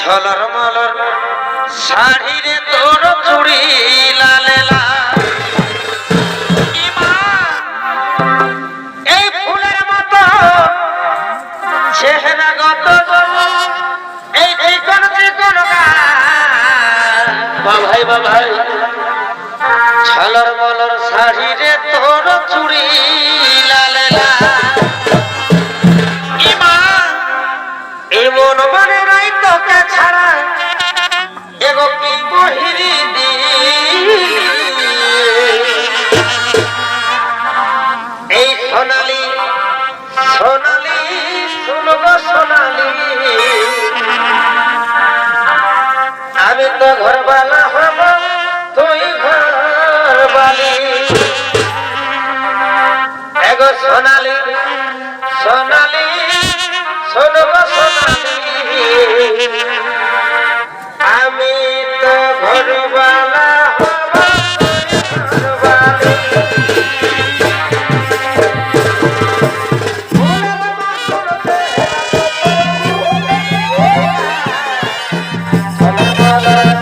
ঝলর মলর শাড়িরে তোর চুড়ি গত এই চিকন চিকন বা ভাই বা ভাই ঝলর মলর শাড়ি রে তোর চুড়ি লাল। এমন মানে নাই তোকে ছাড়া এগো কি বহিরি তো ঘর বালা হব, তুই ঘর বালি এগো সোনালি সোনালি, শোনব সোনালি। আমি তো ঘর বালা হব ঘর বালি la la la